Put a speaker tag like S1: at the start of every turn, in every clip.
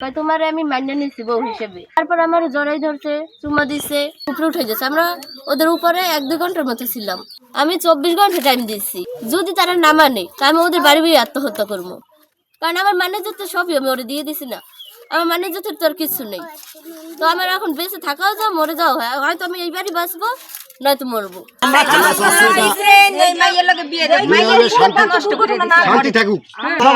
S1: তোমার আমি মান্য নিচ্ছি বউ হিসেবে। তারপর আমার জড়াই ধরছে, চুমা দিছে, উপরে উঠে গেছে। আমরা ওদের উপরে এক দুই ঘণ্টার মতো ছিলাম। আমি চব্বিশ ঘণ্টা টাইম দিচ্ছি যদি তারা না মানে আমি ওদের বাড়ি বাড়ি আত্মহত্যা করব। কারণ আমার মানে যেতে সবই আমি ওরা দিয়ে দিছি না। আমার মানে যেতে তো আর কিছু নেই। তো আমার এখন বেঁচে থাকাও যা, মরে যাও হয়। হয়তো আমি এইবারই বাঁচবো নয়তো মরবো।
S2: শান্তি থাকুক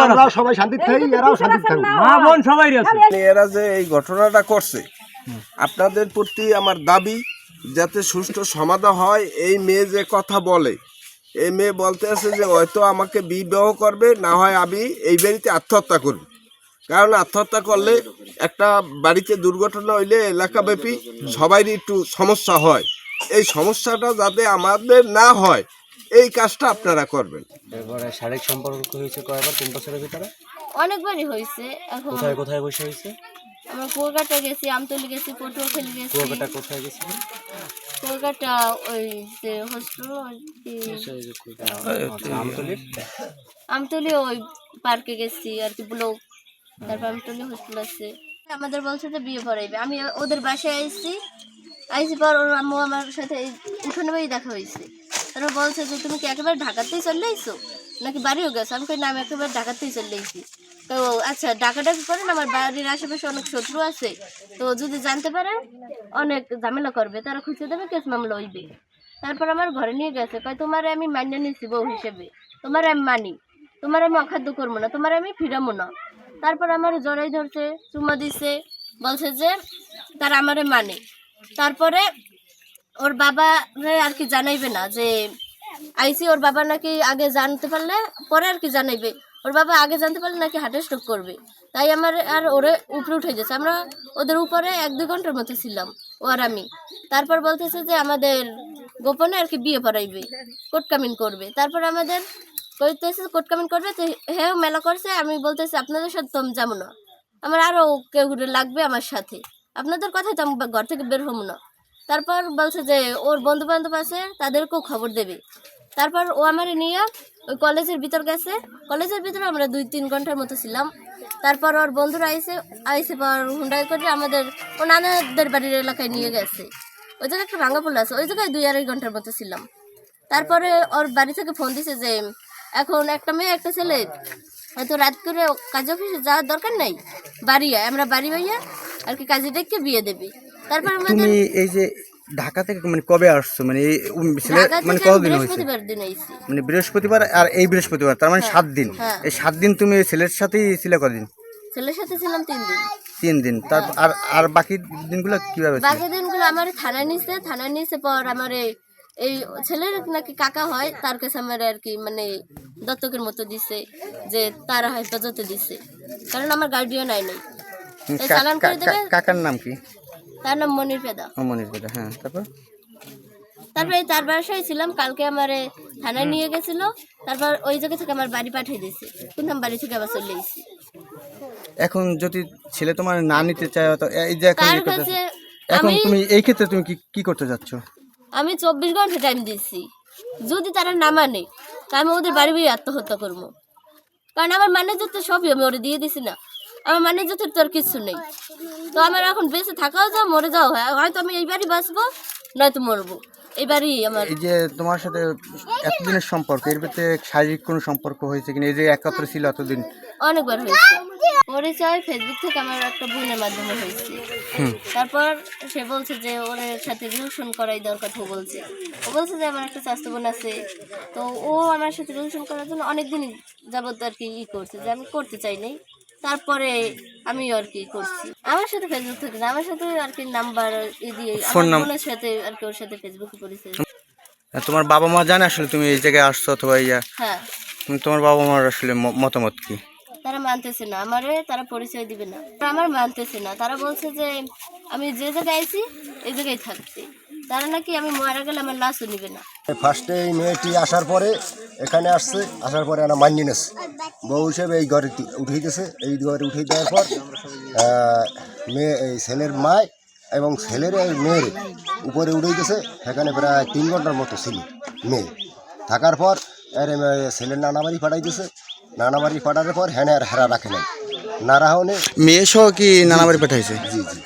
S2: আমরাও সবাই শান্তি থাকি এরাও শান্তি থাকুক।
S3: মা বোন সবাই আছে
S4: মানে এরা যে এই ঘটনাটা করছে আপনাদের প্রতি আমার দাবি যাতে সুষ্ঠু সমাধান হয় এই মেয়ে যে কথা বলে এই মেয়ে বলতে আছে যে হয়তো আমাকে বিবাহ করবে না হয় আমি এই বাড়িতে আত্মহত্যা করব। কারণ আত্মহত্যা করলে একটা বাড়িতে দুর্ঘটনা হইলে এলাকাব্যাপী সবারই একটু সমস্যা হয়। এই সমস্যাটা যাতে আমাদের না হয় এই কাজটা আপনারা করবেন।
S3: এবারে শারীরিক সম্পর্ক হয়েছে কয়বার তিন বছরের ভিতরে?
S1: অনেকবারই হয়েছে এখন
S3: কোথায় কোথায় বসে হয়েছে?
S1: আমরা কুয়াকাটা গেছি আমতলি গেছি পটুয়াখালী গেছি।
S3: কুয়াকাটা কোথায় গেছিল?
S1: কুয়াকাটা ওই যে হোস্টেল
S3: আমতলির?
S1: আমতলি ওই পার্কে গেছি আর কি ব্লক তারপর আমতলি হোস্টেল আছে। আমাদের বলছে যে বিয়ে পড়াইবে। আমি ওদের বাসায় আইছি আইসি পর ওর আম্মু আমার সাথে এই উঠোনে বাড়ি দেখা হয়েছে। তারপর বলছে যে, তুমি কি একেবারে ঢাকাতেই চলে আইছো? নাকি বাড়িও গেছো? আমি কই, না, আমি একেবারে ঢাকাতেই চলে আইছি। তো আচ্ছা ডাকাডাকি করেন, আমার বাড়ির আশেপাশে অনেক শত্রু আছে। তো যদি জানতে পারে, অনেক ঝামেলা করবে, তারা খুঁজে দেবে কেস মামলা হইবে। তারপর আমার ঘরে নিয়ে গেছে, কয়, তোমার আমি মান্য নিচ্ছি বউ হিসেবে। তোমার আমি মানি। তোমার আমি অখাদ্য করব না। তোমার আমি ফিরামো না। তারপর আমার জড়াই ধরছে, চুমা দিছে, বলছে যে, তার আমারে মানে। তারপরে ওর বাবা আর কি জানাইবে না যে আইসি, ওর বাবা নাকি আগে জানতে পারলে পরে আর কি জানাইবে। ওর বাবা আগে জানতে পারলে নাকি হার্ট স্ট্রোক করবে। তাই আমার আর ওরে উপরে উঠে গেছে আমরা ওদের উপরে এক দুই ঘণ্টার মতো ছিলাম, ও আর আমি। তারপর বলতেছে যে আমাদের গোপনে আর কি বিয়ে পড়াইবে কোর্ট কামিন করবে। তারপর আমাদের কইতেছে কোর্ট কামিন করবে তো হ্যাঁ মেলা করছে। আমি বলতেছি, আপনাদের সাথে তো যাব না। আমার আরও কেউ লাগবে আমার সাথে। আপনাদের কথাই তো আমি ঘর থেকে বের হব না। তারপর বলছে যে, ওর বন্ধু বান্ধব আছে, তাদেরকেও খবর দেবে। তারপর ও আমার নিয়ে ওই কলেজের ভিতর গেছে। কলেজের ভিতরে আমরা দুই তিন ঘণ্টার মতো ছিলাম। তারপর ওর বন্ধুরা আইসে আইসে পর হুন্ডাই করে আমাদের ও নানাদের বাড়ির এলাকায় নিয়ে গেছে। ওই জায়গায় একটা ভাঙা পোল আছে, ওই জায়গায় দুই আড়াই ঘণ্টার মতো ছিলাম। তারপরে ওর বাড়ি থেকে ফোন দিছে যে, এখন একটা মেয়ে, একটা ছেলে, হয়তো রাত করে কাজ অফিসে যাওয়ার দরকার নাই? বাড়ি আমরা বাড়ি ভাইয়া আর কি কাজে ডেকে বিয়ে দেবে। তারপর আমাদের
S5: তুমি এই যে ঢাকা থেকে মানে কবে আসছো? মানে এই ছেলে মানে কতদিন হয়েছে? মানে বৃহস্পতিবার আর এই বৃহস্পতিবার তার মানে সাত দিন।
S1: হ্যাঁ।
S5: এই সাত দিন তুমি ছেলের সাথেই ছিলে কদিন?
S1: ছেলের সাথে ছিলাম তিন দিন।
S5: তিন দিন। তারপর আর আর বাকি দিনগুলো কীভাবে?
S1: বাকি দিনগুলো আমার থানায় নিছে থানায় নিছে পর আমার এই- ছেলের নাকি কাকা হয় তার কাছে আমার আর কি মানে দত্তকের মতো দিছে যে তারা হেফাজতে দিছে। কারণ আমার গার্ডিয়ান আই নাই। চালান করে দেবে?
S5: কাকার নাম কি?
S1: তার নাম মনির পেদা
S5: অমনির কথা হ্যাঁ তারপর?
S1: তারপরে তার বাসায় ছিলাম কালকে আমার থানায় নিয়ে গেছিল তারপর ওই জায়গা থেকে আমার বাড়ি পাঠিয়ে দিয়েছে। কিন্তু বাড়ি থেকে আবার চলে এসেছি।
S5: এখন যদি ছেলে তোমার না নিতে চায় তো এই যে এখন ইয়ে এখন তুমি এই ক্ষেত্রে তুমি কি কি করতে যাচ্ছ?
S1: আমি চব্বিশ ঘণ্টা টাইম দিচ্ছি যদি তারা না মানে তা আমি ওদের বাড়ি বাড়ি আত্মহত্যা করব। কারণ আমার মানে যেতে সবই আমি ওরা দিয়ে দিছি না। আমার মানে যেতে তো আর কিছু নেই। তো আমার এখন বেঁচে থাকাও যা মরে যাও হয়। হয়তো আমি এইবারই বাঁচবো নয়তো মরবো। এইবারই আমার
S5: এই যে তোমার সাথে এতদিনের সম্পর্ক এর ভিতরে শারীরিক কোনো সম্পর্ক হয়েছে কিনা? এই যে একত্র ছিল এতদিন।
S1: অনেকবার হয়েছে। পরিচয় ফেসবুক থেকে আমার একটা বোনের মাধ্যমে হয়েছে। তারপর সে বলছে যে ওর সাথে রিলেশন করাই দেওয়ার কথা বলছে। ও বলছে যে আমার একটা স্বাস্থ্য বোন আছে। তো ও আমার সাথে রিলেশন করার জন্য অনেকদিন যাবত আর কি ই করছে যে আমি করতে চাই নাই। তারপরে আমি আর কি করছি। আমার সাথে ফেসবুক থেকে না আমার সাথে আর কি নাম্বার দিয়ে
S5: Phone
S1: আমার সাথে আর কি ওর সাথে ফেসবুকে করেছে।
S5: আর তোমার বাবা মা জানে আসলে তুমি এই জায়গায় আসছো অথবা ইয়া
S1: হ্যাঁ।
S5: তুমি তোমার বাবা মার আসলে ম- মতামত কি?
S1: তারা মানতেছে না আমারে তারা পরিচয় দিবে না। আমার মানতেছে না তারা বলছে যে আমি যে জায়গায় আইছি এই জায়গায় থাকতে তারা নাকি আমি মারা গেলে আমার লাশও নিবে না।
S2: ফার্স্টে এই মেয়েটি আসার পরে এখানে আসছে আসার পরে একটা মান্য নেছে। বউ হিসেবে এই ঘরে উঠিয়ে দিয়েছে এই ঘরে উঠিয়ে দেওয়ার পর মেয়ে এই ছেলের মায় এবং ছেলের মেয়ের উপরে উঠে গেছে সেখানে প্রায় তিন ঘণ্টার মতো ছিল মেয়ে। থাকার পর এর ছেলের নানা বাড়ি পাঠাই দিয়েছে নানা বাড়ি পাঠানোর পর হ্যাঁ আর হেরা রাখে নাই। নারাহনে
S5: মেয়ে সহ কি নানা বাড়ি পাঠাইছে?
S2: জি জি।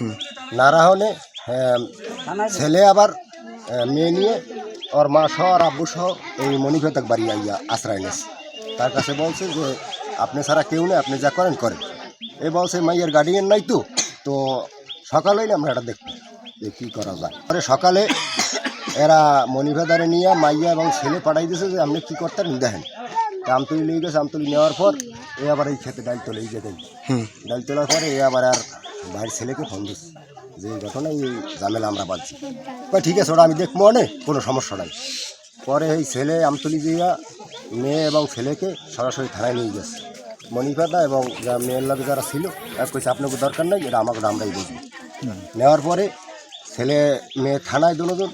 S2: নারাহনে ছেলে আবার মেয়ে নিয়ে ওর মা সহ আর আব্বু সহ এই মণিপেতাক বাড়ি আইয়া আশ্রয় নিয়েছে তার কাছে বলছে যে আপনি ছাড়া কেউ নেই আপনি যা করেন করেন এ বলছে মাইয়ের গার্ডিয়ান নাই তো তো সকালে আমরা এটা দেখব যে কী করা যায় পরে সকালে এরা মণিভেদারে নিয়ে মাইয়া এবং ছেলে পাঠাই দিয়েছে যে আপনি কী করতেন দেখেন তা আমতলি নিয়ে গেছে আমতুলি নেওয়ার পর এ আবার এই খেতে ডাল তোলে এই যে দেন
S5: হুম
S2: ডাল তোলার পরে এ আবার আর বাড়ির ছেলেকে ফোন দিচ্ছে যে এই ঘটনা এই ঝামেলা আমরা পাচ্ছি ঠিক আছে ওটা আমি দেখব অনেক, কোনো সমস্যা নাই। পরে এই ছেলে আমতলি দিয়া মেয়ে এবং ছেলেকে সরাসরি থানায় নিয়ে গেছে। মণিপাতা এবং যা মেয়ের লোক যারা ছিল এক কইছে আপনাকে দরকার নাই এটা আমাকে আমরাই বুঝব। নেওয়ার পরে ছেলে, মেয়ে থানায় দুজন,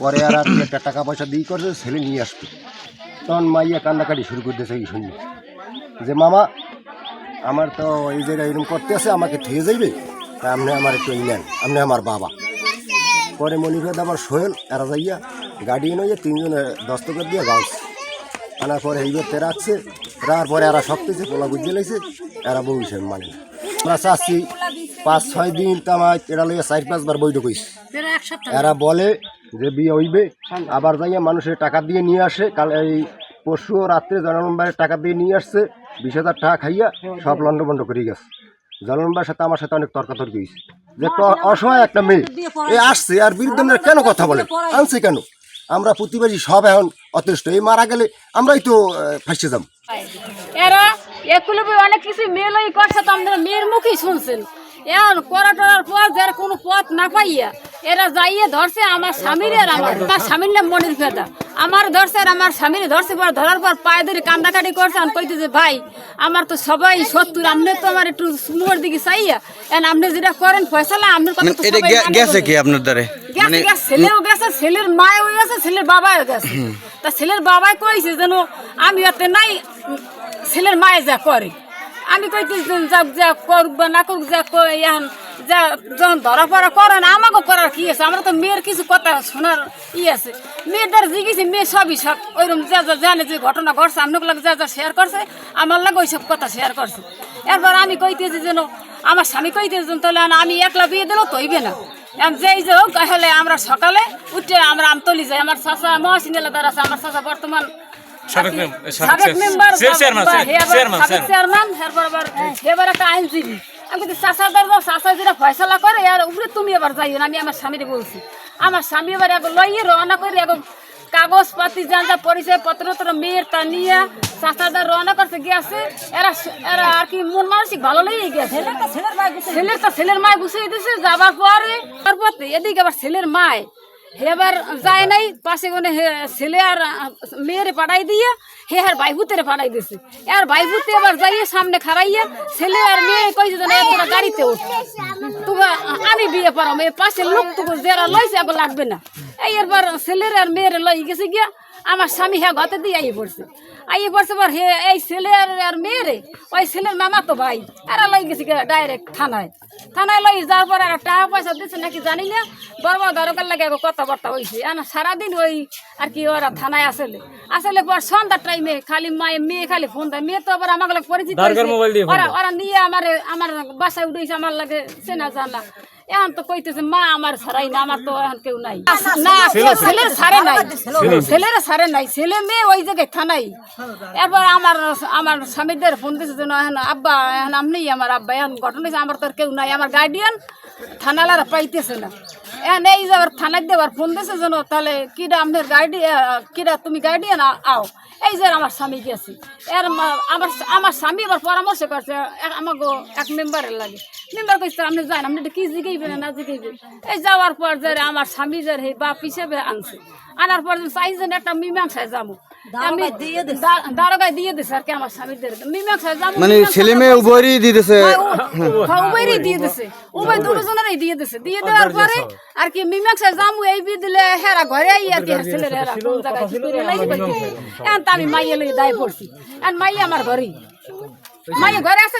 S2: পরে আর আর একটা টাকা পয়সা দিয়ে করছে, ছেলে নিয়ে আসবে। তখন মাইয়া কান্নাকাটি শুরু করে দিয়েছে এই শুনি যে, মামা, আমার তো এই জায়গায় এরকম করতে আছে, আমাকে থেকে যাইবে? আপনি আমার একটু আপনি আমার বাবা। পরে মনিভেদ আমার সোহেল এরা যাইয়া গাড়ি নিয়ে তিনজনে দস্তখত দিয়ে গাছ আনার পরে এই এইবার রাখছে রাখার পরে এরা কিছু পোলা বুঝে লাইছে এরা বউ হিসেবে মানে আমরা চাচ্ছি পাঁচ ছয় দিন তো আমার এরা লইয়া চার পাঁচবার বৈঠক হয়েছে এরা বলে যে বিয়ে হইবে আবার যাইয়া মানুষের টাকা দিয়ে নিয়ে আসে কাল এই পরশু রাত্রে জনমবারের টাকা দিয়ে নিয়ে আসছে বিশ হাজার টাকা খাইয়া সব লন্ডবন্ড করে গেছে। সাথে আমার সাথে অনেক তর্কাতর্কি হয়েছে। যে একটা অসহায় একটা মেয়ে এ আসছে আর বিরুদ্ধে কেন কথা বলে? আনছে কেন? আমরা প্রতিবেশী সব এখন অতিষ্ঠ। এই মারা গেলে আমরাই তো ফাঁসে যাব।
S6: এরা এগুলো অনেক কিছু মেয়ে করছে তো আমাদের মেয়ের মুখেই শুনছেন। এখন করা টরার পর যার কোনো পথ না পাইয়া এরা যাইয়ে ধরছে আমার স্বামীর আর আমার আমার স্বামীর নাম মনির ফেদা আমার ধরছে আর আমার স্বামীর ধরছে পর ধরার পর পায়ে ধরে কান্দাকাটি করছে। আমি কইতে যে ভাই আমার তো সবাই সত্তর আপনি তো আমার একটু সুমোর দিকে চাইয়া এখন আপনি যেটা করেন ফয়সালা আপনার কথা
S5: মানে
S6: তো
S5: এটা
S6: সবাই
S5: গে- গেছে কি আপনার দ্বারে?
S6: গেছে,
S5: মানে
S6: গেছে, ছেলেও গেছে ছেলের মায়ও গেছে ছেলের বাবাও গেছে। তা ছেলের বাবাই কইছে যেন আমি এতে নাই ছেলের মায়ে যা করে। আমি কইতে যা যা করুক বা না করুক যা এখন যা, যখন ধরা পড়া করে না, আমাকে করার কি আছে? আমরা তো মেয়ের কিছু কথা শোনার ই আছে। মেয়েদের জিগেছি মেয়ে সবই সব ওইরকম যা যা জানে যে ঘটনা ঘটছে আপনার লাগে যা যা শেয়ার করছে, আমার লাগে ওই সব কথা শেয়ার করছে। এরপর আমি কইতেছি যেন, আমার স্বামী কইতেছি যেন, তাহলে আমি একলা বিয়ে দিলেও তো হইবে না। যেই যে হোক, তাহলে আমরা সকালে উঠে আমরা আমতলি যাই। আমার চাষা মহাসিন এলাকার আছে আমার চাষা বর্তমান
S7: সাবেক
S6: member
S7: chairman, chairman, chairman.
S6: Chairman এরপর একটা আইনজীবী। আমি কিন্তু চাষা দরবার চাষা যেটা ফয়সলা করে আর উপরে তুমি এবার যাইও না আমি আমার স্বামীরে বলছি। আমার স্বামী এবার এক লইয়ে রওনা করে এক কাগজপাতি যা যা পরিচয় পত্র তোর মেয়ের তা নিয়ে চাষাদার রওনা করতে গিয়েছে। এরা এরা আর কি মন মানসিক ভালো লেগে গেছে। ছেলের তো ছেলের মায় গুছিয়ে দিছে যাবার পরে তারপর এদিকে আবার ছেলের মায় এবার যায় নাই, পাশে কোনে ছেলে আর মেয়েরে পাঠাই দিয়ে হে আর ভাইভূতেরে পাঠাই দিছে। আর বাইভূতে এবার যাইয়ে সামনে খারাইয়া ছেলে আর মেয়ে কইছে যে না তোরা গাড়িতে উঠ। তোমরা, আমি বিয়ে পারো এই পাশে লোক তোকে যারা লইছে, আবার লাগবে না। এই এবার ছেলের আর মেয়ের লই গেছে গিয়া আমার স্বামী হ্যাঁ গতে দিয়ে আইয়ে পড়ছে। আইয়ে পড়ছে পর হে এই ছেলে আর আর মেয়েরে ওই ছেলের মামা তো ভাই এরা লই গেছে ডাইরেক্ট থানায়। থানায় লই যাওয়ার পর আর টাকা পয়সা দিচ্ছে নাকি জানি না বড় দরকার লাগে কথাবার্তা হয়েছে না সারাদিন ওই আর কি ওরা থানায় আসলে। আসলে পর সন্ধ্যার টাইমে খালি মায়ে মেয়ে খালি ফোন দেয়। মেয়ে তো আবার আমাকে লাগে পরিচিত ওরা ওরা নিয়ে আমার আমার বাসায় উঠেছে আমার লাগে চেনা জানা। এখন তো কইতেছে মা আমার ছাড়াই না আমার তো এখন কেউ নাই। না ছেলের ছাড়ে নাই। ছেলের ছাড়ে নাই। ছেলে মেয়ে ওই জায়গায় থানাই এরপর আমার আমার স্বামীদের ফোন দিয়েছে যেন এখন আব্বা এখন আমি আমার আব্বা এখন ঘটনা আমার তো আর কেউ নাই। আমার গার্ডিয়ান থানালারা পাইতেছে না। এখন এই যে আবার থানায় দেবার ফোন দিয়েছে যেন, তাহলে কিরা আপনার গার্ডি কিরা তুমি গার্ডিয়ান আও। এই যে আমার স্বামী গেছে। এর আমার আমার স্বামী আবার পরামর্শ করছে আমাকে এক মেম্বারের লাগে। মেম্বার কইছে, আপনি যান, আপনি কি জিগাইবেন না জিগাইবেন এই যাওয়ার পর যে আমার স্বামী যে বাপ হিসেবে আনছে। আনার পর চাইছেন একটা মীমাংসায় যাব আমি দা- দিয়ে দিছে আর কি আমার
S5: মানে ছেলে মেয়ে উভয়ই দিয়ে
S6: দিছে। উ- হ্যাঁ, দিয়ে দিছে। উভয় দুজনেরই দিয়ে দিছে। দিয়ে দেওয়ার পরে আর কি মীমাংসা জামু এই বি দিলে হেরা ঘরে আই আর কি ছেলে হেরা কোন জায়গায় কি করে আমি মাইয়া লই দায় পড়ছি। আর মাইয়া আমার ঘরেই। মাইয়া ঘরে আছে